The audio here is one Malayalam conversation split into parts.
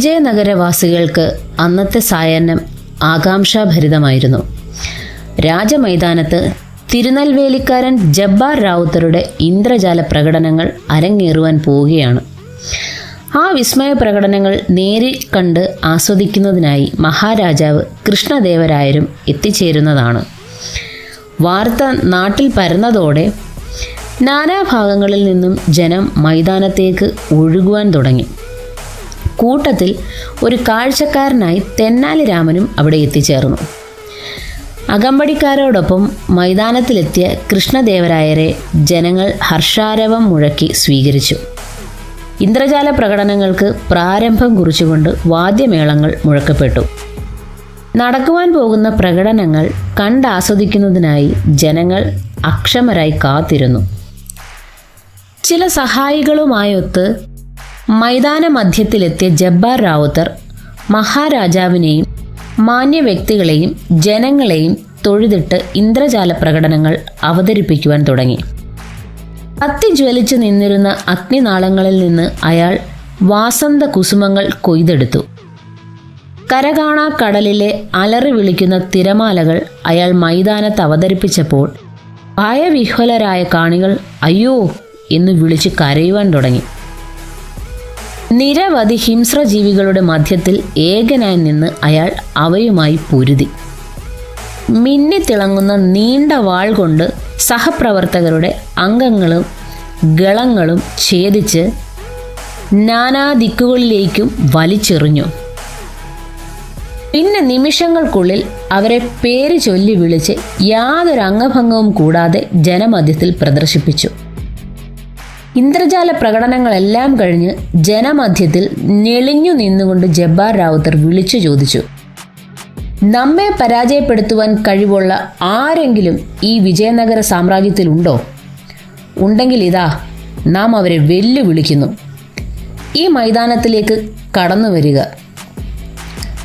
വിജയനഗരവാസികൾക്ക് അന്നത്തെ സായാഹ്നം ആകാംക്ഷാഭരിതമായിരുന്നു. രാജമൈതാനത്ത് തിരുനെൽവേലിക്കാരൻ ജബ്ബാർ റാവുത്തറുടെ ഇന്ദ്രജാല പ്രകടനങ്ങൾ അരങ്ങേറുവാൻ പോവുകയാണ്. ആ വിസ്മയ പ്രകടനങ്ങൾ നേരിൽ കണ്ട് ആസ്വദിക്കുന്നതിനായി മഹാരാജാവ് കൃഷ്ണദേവരായരും എത്തിച്ചേരുന്നതാണ്. വാർത്ത നാട്ടിൽ പരന്നതോടെ നാനാഭാഗങ്ങളിൽ നിന്നും ജനം മൈതാനത്തേക്ക് ഒഴുകുവാൻ തുടങ്ങി. കൂട്ടത്തിൽ ഒരു കാഴ്ചക്കാരനായി തെന്നാലി രാമനും അവിടെ എത്തിച്ചേർന്നു. അകമ്പടിക്കാരോടൊപ്പം മൈതാനത്തിലെത്തിയ കൃഷ്ണദേവരായരെ ജനങ്ങൾ ഹർഷാരവം മുഴക്കി സ്വീകരിച്ചു. ഇന്ദ്രജാല പ്രകടനങ്ങൾക്ക് പ്രാരംഭം കുറിച്ചുകൊണ്ട് വാദ്യമേളങ്ങൾ മുഴക്കപ്പെട്ടു. നടക്കുവാൻ പോകുന്ന പ്രകടനങ്ങൾ കണ്ടാസ്വദിക്കുന്നതിനായി ജനങ്ങൾ അക്ഷമരായി കാത്തിരുന്നു. ചില സഹായികളുമായൊത്ത് മൈതാന മധ്യത്തിലെത്തിയ ജബ്ബാർ റാവുത്തർ മഹാരാജാവിനെയും മാന്യ വ്യക്തികളെയും ജനങ്ങളെയും തൊഴുതിട്ട് ഇന്ദ്രജാല പ്രകടനങ്ങൾ അവതരിപ്പിക്കുവാൻ തുടങ്ങി. കത്തി ജ്വലിച്ചു നിന്നിരുന്ന അഗ്നിനാളങ്ങളിൽ നിന്ന് അയാൾ വാസന്ത കുസുമങ്ങൾ കൊയ്തെടുത്തു. കരകാണാ കടലിലെ അലറി വിളിക്കുന്ന തിരമാലകൾ അയാൾ മൈതാനത്ത് അവതരിപ്പിച്ചപ്പോൾ ഭയവിഹ്വലരായ കാണികൾ അയ്യോ എന്ന് വിളിച്ച് കരയുവാൻ തുടങ്ങി. നിരവധി ഹിംസ്രജീവികളുടെ മധ്യത്തിൽ ഏകനായി നിന്ന് അയാൾ അവയുമായി പൊരുതി. മിന്നിത്തിളങ്ങുന്ന നീണ്ട വാൾ കൊണ്ട് സഹപ്രവർത്തകരുടെ അംഗങ്ങളും ഗളങ്ങളും ഛേദിച്ച് നാനാ ദിക്കുകളിലേക്കും വലിച്ചെറിഞ്ഞു. പിന്നെ നിമിഷങ്ങൾക്കുള്ളിൽ അവരെ പേര് ചൊല്ലി വിളിച്ച് യാതൊരു അംഗഭംഗവും കൂടാതെ ജനമധ്യത്തിൽ പ്രദർശിപ്പിച്ചു. ഇന്ദ്രജാല പ്രകടനങ്ങളെല്ലാം കഴിഞ്ഞ് ജനമധ്യത്തിൽ ഞെളിഞ്ഞു നിന്നുകൊണ്ട് ജബ്ബാർ റാവുത്തർ വിളിച്ചു ചോദിച്ചു. നമ്മെ പരാജയപ്പെടുത്തുവാൻ കഴിവുള്ള ആരെങ്കിലും ഈ വിജയനഗര സാമ്രാജ്യത്തിലുണ്ടോ? ഉണ്ടെങ്കിൽ ഇതാ നാം അവരെ വെല്ലുവിളിക്കുന്നു. ഈ മൈതാനത്തിലേക്ക് കടന്നു വരിക.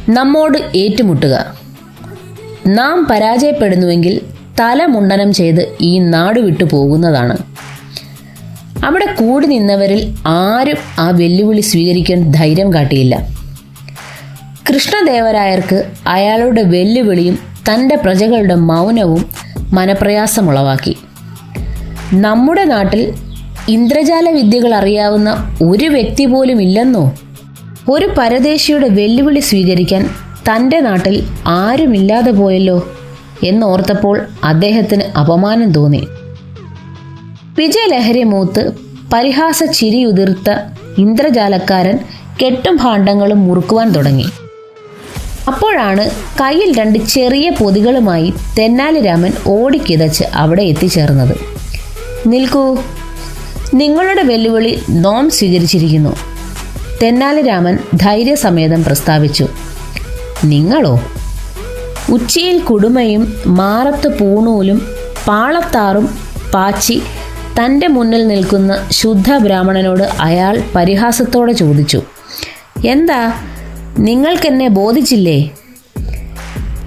നമ്മോട് ഏറ്റുമുട്ടുക. നാം പരാജയപ്പെടുന്നുവെങ്കിൽ തലമുണ്ടനം ചെയ്ത് ഈ നാട് വിട്ടു പോകുന്നതാണ്. അവിടെ കൂടി നിന്നവരിൽ ആരും ആ വെല്ലുവിളി സ്വീകരിക്കാൻ ധൈര്യം കാട്ടിയില്ല. കൃഷ്ണദേവരായർക്ക് അയാളുടെ വെല്ലുവിളിയും തന്റെ പ്രജകളുടെ മൗനവും മനപ്രയാസമുളവാക്കി. നമ്മുടെ നാട്ടിൽ ഇന്ദ്രജാല വിദ്യകൾ അറിയാവുന്ന ഒരു വ്യക്തി പോലും ഇല്ലെന്നോ? ഒരു പരദേശിയുടെ വെല്ലുവിളി സ്വീകരിക്കാൻ തന്റെ നാട്ടിൽ ആരുമില്ലാതെ പോയല്ലോ എന്നോർത്തപ്പോൾ അദ്ദേഹത്തിന് അപമാനം തോന്നി. വിജയലഹരി മൂത്ത് പരിഹാസ ചിരിയുതിർത്ത ഇന്ദ്രജാലക്കാരൻ കെട്ടും ഭാണ്ഡങ്ങളും മുറുക്കുവാൻ തുടങ്ങി. അപ്പോഴാണ് കയ്യിൽ രണ്ട് ചെറിയ പൊതികളുമായി തെന്നാലി രാമൻ ഓടിക്കിതച്ച് അവിടെ എത്തിച്ചേർന്നത്. നിൽക്കൂ നിങ്ങളുടെ വെല്ലുവിളി നോം സ്വീകരിച്ചിരിക്കുന്നു. തെന്നാലി രാമൻ ധൈര്യസമേതം പ്രസ്താവിച്ചു. നിങ്ങളോ? ഉച്ചയിൽ കുടുമയും മാറത്ത് പൂണൂലും പാളത്താറും പാച്ചി തന്റെ മുന്നിൽ നിൽക്കുന്ന ശുദ്ധ ബ്രാഹ്മണനോട് അയാൾ പരിഹാസത്തോടെ ചോദിച്ചു എന്താ? നിങ്ങൾക്കെന്നെ ബോധിച്ചില്ലേ?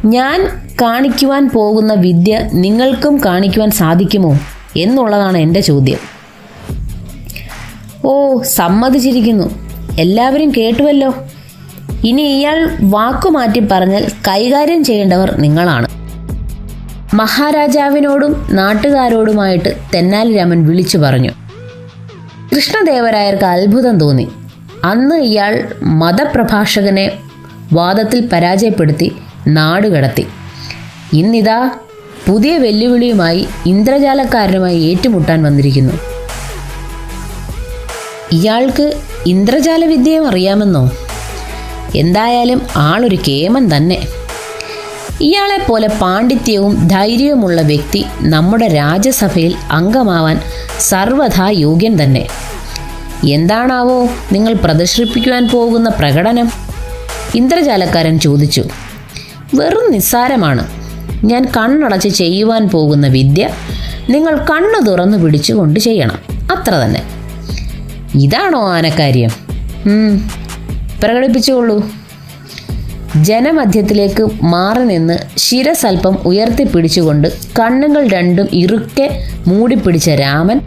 ഞാൻ കാണിക്കുവാൻ പോകുന്ന വിദ്യ നിങ്ങൾക്കും കാണിക്കുവാൻ സാധിക്കുമോ? എന്നുള്ളതാണ് എന്റെ ചോദ്യം. ഓ സമ്മതിച്ചിരിക്കുന്നു. എല്ലാവരും കേട്ടുവല്ലോ. ഇനി ഇയാൾ വാക്കുമാറ്റി പറഞ്ഞാൽ കൈകാര്യം ചെയ്യേണ്ടവർ നിങ്ങളാണ്. മഹാരാജാവിനോടും നാട്ടുകാരോടുമായിട്ട് തെന്നാലി രാമൻ വിളിച്ചു പറഞ്ഞു. കൃഷ്ണദേവരായർക്ക് അത്ഭുതം തോന്നി. അന്ന് ഇയാൾ മതപ്രഭാഷകനെ വാദത്തിൽ പരാജയപ്പെടുത്തി നാടുകടത്തി ഇന്നിതാ പുതിയ വെല്ലുവിളിയുമായി ഇന്ദ്രജാലക്കാരനുമായി ഏറ്റുമുട്ടാൻ വന്നിരിക്കുന്നു. ഇയാൾക്ക് ഇന്ദ്രജാല വിദ്യയും അറിയാമെന്നോ? എന്തായാലും ആളൊരു കേമൻ തന്നെ. ഇയാളെപ്പോലെ പാണ്ഡിത്യവും ധൈര്യവുമുള്ള വ്യക്തി നമ്മുടെ രാജ്യസഭയിൽ അംഗമാവാൻ സർവഥാ യോഗ്യൻ തന്നെ. എന്താണാവോ നിങ്ങൾ പ്രദർശിപ്പിക്കുവാൻ പോകുന്ന പ്രകടനം? ഇന്ദ്രജാലക്കാരൻ ചോദിച്ചു. വെറും നിസ്സാരമാണ്. ഞാൻ കണ്ണടച്ച് ചെയ്യുവാൻ പോകുന്ന വിദ്യ നിങ്ങൾ കണ്ണു തുറന്നു പിടിച്ചുകൊണ്ട് ചെയ്യണം. അത്ര തന്നെ. ഇതാണോ ആനക്കാര്യം? പ്രകടിപ്പിച്ചുകൊള്ളൂ ജനമധ്യത്തിലേക്ക് മാറി നിന്ന് ശിരസൽപ്പം ഉയർത്തിപ്പിടിച്ചുകൊണ്ട് കണ്ണുകൾ രണ്ടും ഇറുക്കെ മൂടിപ്പിടിച്ച രാമൻ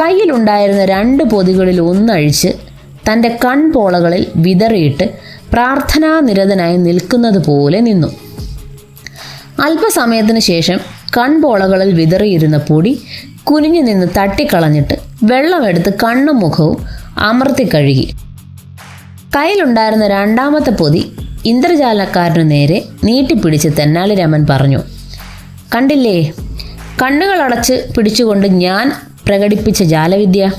കയ്യിലുണ്ടായിരുന്ന രണ്ട് പൊതികളിൽ ഒന്നഴിച്ച് തന്റെ കൺപോളകളിൽ വിതറിയിട്ട് പ്രാർത്ഥനാനിരതനായി നിൽക്കുന്നത് പോലെ നിന്നു. അല്പസമയത്തിന് ശേഷം കൺപോളകളിൽ വിതറിയിരുന്ന പൊടി കുനിഞ്ഞു നിന്ന് തട്ടിക്കളഞ്ഞിട്ട് വെള്ളമെടുത്ത് കണ്ണും മുഖവും അമർത്തി കഴുകി. കയ്യിലുണ്ടായിരുന്ന രണ്ടാമത്തെ പൊതി ഇന്ദ്രജാലക്കാരനു നേരെ നീട്ടിപ്പിടിച്ച് തെന്നാലിരാമൻ പറഞ്ഞു കണ്ടില്ലേ കണ്ണുകളടച്ച് പിടിച്ചുകൊണ്ട് ഞാൻ പ്രകടിപ്പിച്ച ജാലവിദ്യ?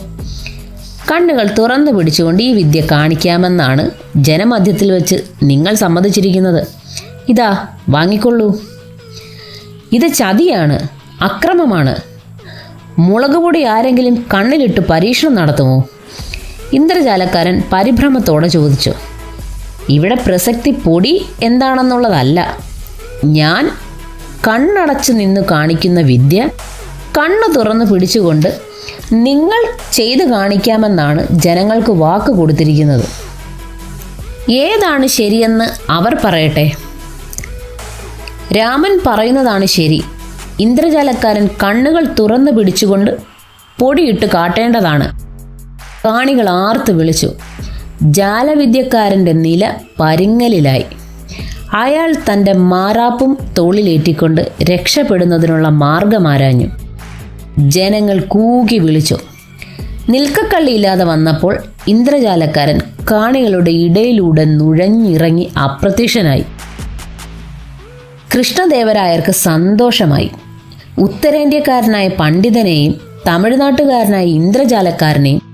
കണ്ണുകൾ തുറന്നു പിടിച്ചുകൊണ്ട് ഈ വിദ്യ കാണിക്കാമെന്നാണ് ജനമധ്യത്തിൽ വെച്ച് നിങ്ങൾ സമ്മതിച്ചിരിക്കുന്നത്. ഇതാ വാങ്ങിക്കൊള്ളൂ. ഇത് ചതിയാണ് അക്രമമാണ്. മുളക് പൊടി ആരെങ്കിലും കണ്ണിലിട്ട് പരീക്ഷണം നടത്തുമോ? ഇന്ദ്രജാലക്കാരൻ പരിഭ്രമത്തോടെ ചോദിച്ചു ഇവിടെ പ്രസക്തി പൊടി എന്താണെന്നുള്ളതല്ല. ഞാൻ കണ്ണടച്ച് നിന്ന് കാണിക്കുന്ന വിദ്യ കണ്ണു തുറന്ന് പിടിച്ചുകൊണ്ട് നിങ്ങൾ ചെയ്തു കാണിക്കാമെന്നാണ് ജനങ്ങൾക്ക് വാക്ക് കൊടുത്തിരിക്കുന്നത്. ഏതാണ് ശരിയെന്ന് അവർ പറയട്ടെ? രാമൻ പറയുന്നതാണ് ശരി. ഇന്ദ്രജാലക്കാരൻ കണ്ണുകൾ തുറന്നു പിടിച്ചുകൊണ്ട് പൊടിയിട്ട് കാട്ടേണ്ടതാണ്. കാണികൾ ആർത്ത് വിളിച്ചു. ജാലവിദ്യക്കാരന്റെ നില പരിങ്ങലിലായി. അയാൾ തന്റെ മാറാപ്പും തോളിലേറ്റിക്കൊണ്ട് രക്ഷപ്പെടുന്നതിനുള്ള മാർഗമാരാഞ്ഞു. ജനങ്ങൾ കൂകി വിളിച്ചു. നിൽക്കക്കള്ളിയില്ലാതെ വന്നപ്പോൾ ഇന്ദ്രജാലക്കാരൻ കാണികളുടെ ഇടയിലൂടെ നുഴഞ്ഞിറങ്ങി അപ്രത്യക്ഷനായി. കൃഷ്ണദേവരായർക്ക് സന്തോഷമായി. ഉത്തരേന്ത്യക്കാരനായ പണ്ഡിതനെയും തമിഴ്നാട്ടുകാരനായ ഇന്ദ്രജാലക്കാരനെയും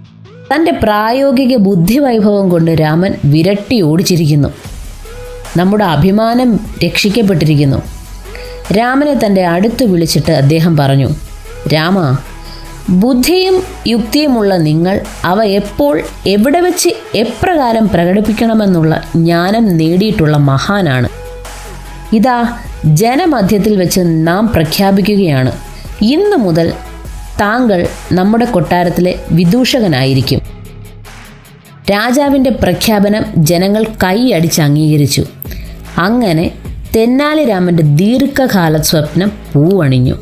തന്റെ പ്രായോഗിക ബുദ്ധിവൈഭവം കൊണ്ട് രാമൻ വിരട്ടി ഓടിച്ചിരിക്കുന്നു. നമ്മുടെ അഭിമാനം രക്ഷിക്കപ്പെട്ടിരിക്കുന്നു. രാമനെ തന്റെ അടുത്ത് വിളിച്ചിട്ട് അദ്ദേഹം പറഞ്ഞു രാമ ബുദ്ധിയും യുക്തിയുമുള്ള നിങ്ങൾ അവ എപ്പോൾ എവിടെ വെച്ച് എപ്രകാരം പ്രകടിപ്പിക്കണമെന്നുള്ള ജ്ഞാനം നേടിയിട്ടുള്ള മഹാനാണ്. ഇതാ ജനമധ്യത്തിൽ വെച്ച് നാം പ്രഖ്യാപിക്കുകയാണ്. ഇന്നു മുതൽ താങ്കൾ നമ്മുടെ കൊട്ടാരത്തിലെ വിദൂഷകനായിരിക്കും. രാജാവിന്റെ പ്രഖ്യാപനം ജനങ്ങൾ കൈയടിച്ച് അംഗീകരിച്ചു. അങ്ങനെ തെന്നാലിരാമന്റെ ദീർഘകാല സ്വപ്നം പൂവണിഞ്ഞു.